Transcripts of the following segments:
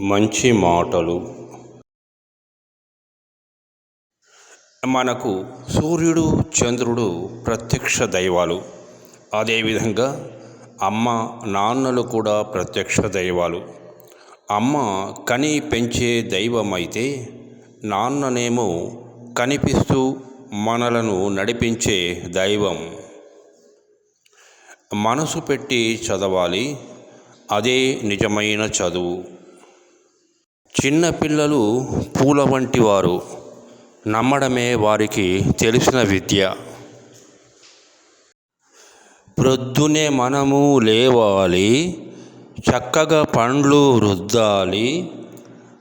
మంచి మాటలు. మనకు సూర్యుడు చంద్రుడు ప్రత్యక్ష దైవాలు. అదేవిధంగా అమ్మ నాన్నలు కూడా ప్రత్యక్ష దైవాలు. అమ్మ కని పెంచే దైవం అయితే నాన్ననేమో కనిపిస్తూ మనలను నడిపించే దైవం. మనసు పెట్టి చదవాలి అదే నిజమైన చదువు. చిన్నపిల్లలు పూల వంటి వారు నమ్మడమే వారికి తెలిసిన విద్య. ప్రొద్దునే మనము లేవాలి చక్కగా పండ్లు రుద్దాలి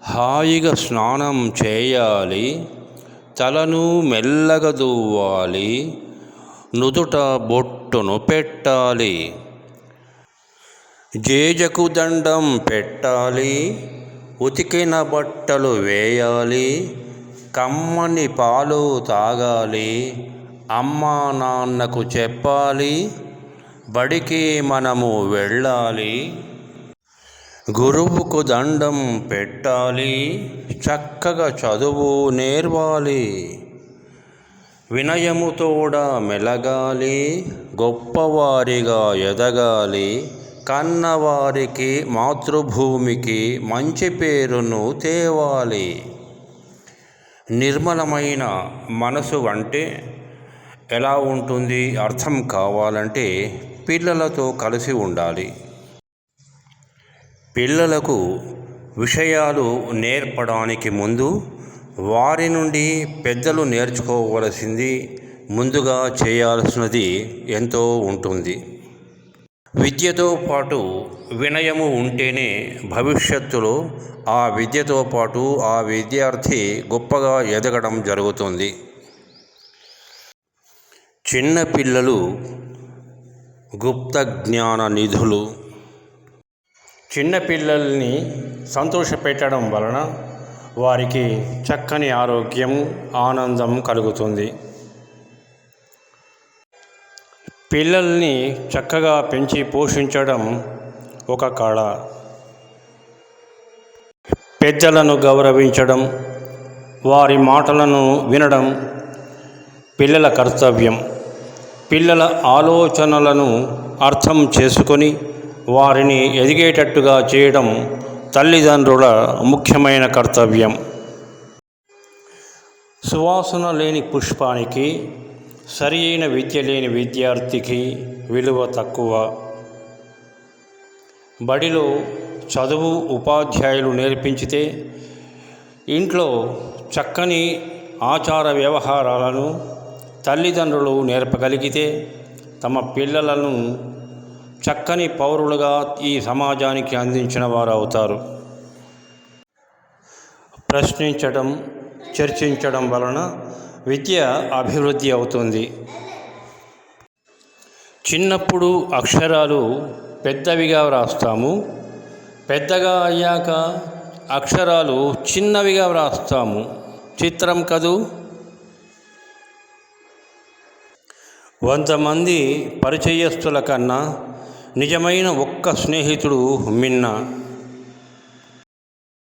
హాయిగా స్నానం చేయాలి తలను మెల్లగా దువ్వాలి నుదుట బొట్టును పెట్టాలి జేజకు దండం పెట్టాలి ఉతికిన బట్టలు వేయాలి కమ్మని పాలు తాగాలి అమ్మా నాన్నకు చెప్పాలి బడికి మనము వెళ్ళాలి గురువుకు దండం పెట్టాలి చక్కగా చదువు నేర్వాలి వినయముతోడ మెలగాలి గొప్పవారిగా ఎదగాలి కన్నవారికి మాతృభూమికి మంచి పేరును తేవాలి. నిర్మలమైన మనసు అంటే ఎలా ఉంటుంది? అర్థం కావాలంటే పిల్లలతో కలిసి ఉండాలి. పిల్లలకు విషయాలు నేర్పడానికి ముందు వారి నుండి పెద్దలు నేర్చుకోవలసింది ముందుగా చేయాల్సినది ఎంతో ఉంటుంది. విద్యతో పాటు వినయము ఉంటేనే భవిష్యత్తులో ఆ విద్యతో పాటు ఆ విద్యార్థి గొప్పగా ఎదగడం జరుగుతుంది. చిన్నపిల్లలు గుప్త జ్ఞాన నిధులు. చిన్నపిల్లల్ని సంతోషపెట్టడం వలన వారికి చక్కని ఆరోగ్యం ఆనందం కలుగుతుంది. పిల్లల్ని చక్కగా పెంచి పోషించడం ఒక కళ. పెద్దలను గౌరవించడం వారి మాటలను వినడం పిల్లల కర్తవ్యం. పిల్లల ఆలోచనలను అర్థం చేసుకొని వారిని ఎదిగేటట్టుగా చేయడం తల్లిదండ్రుల ముఖ్యమైన కర్తవ్యం. సువాసన లేని పుష్పానికి సరి అయిన విద్య లేని విద్యార్థికి విలువ తక్కువ. బడిలో చదువు ఉపాధ్యాయులు నేర్పించితే ఇంట్లో చక్కని ఆచార వ్యవహారాలను తల్లిదండ్రులు నేర్పగలిగితే తమ పిల్లలను చక్కని పౌరులుగా ఈ సమాజానికి అందించిన వారు అవుతారు ప్రశ్నించడం చర్చించడం వలన విద్య అభివృద్ధి అవుతుంది. చిన్నప్పుడు అక్షరాలు పెద్దవిగా వ్రాస్తాము. పెద్దగా అయ్యాక అక్షరాలు చిన్నవిగా వ్రాస్తాము. చిత్రం కదూ? వంద మంది పరిచయస్తుల కన్నా నిజమైన ఒక్క స్నేహితుడు మిన్న.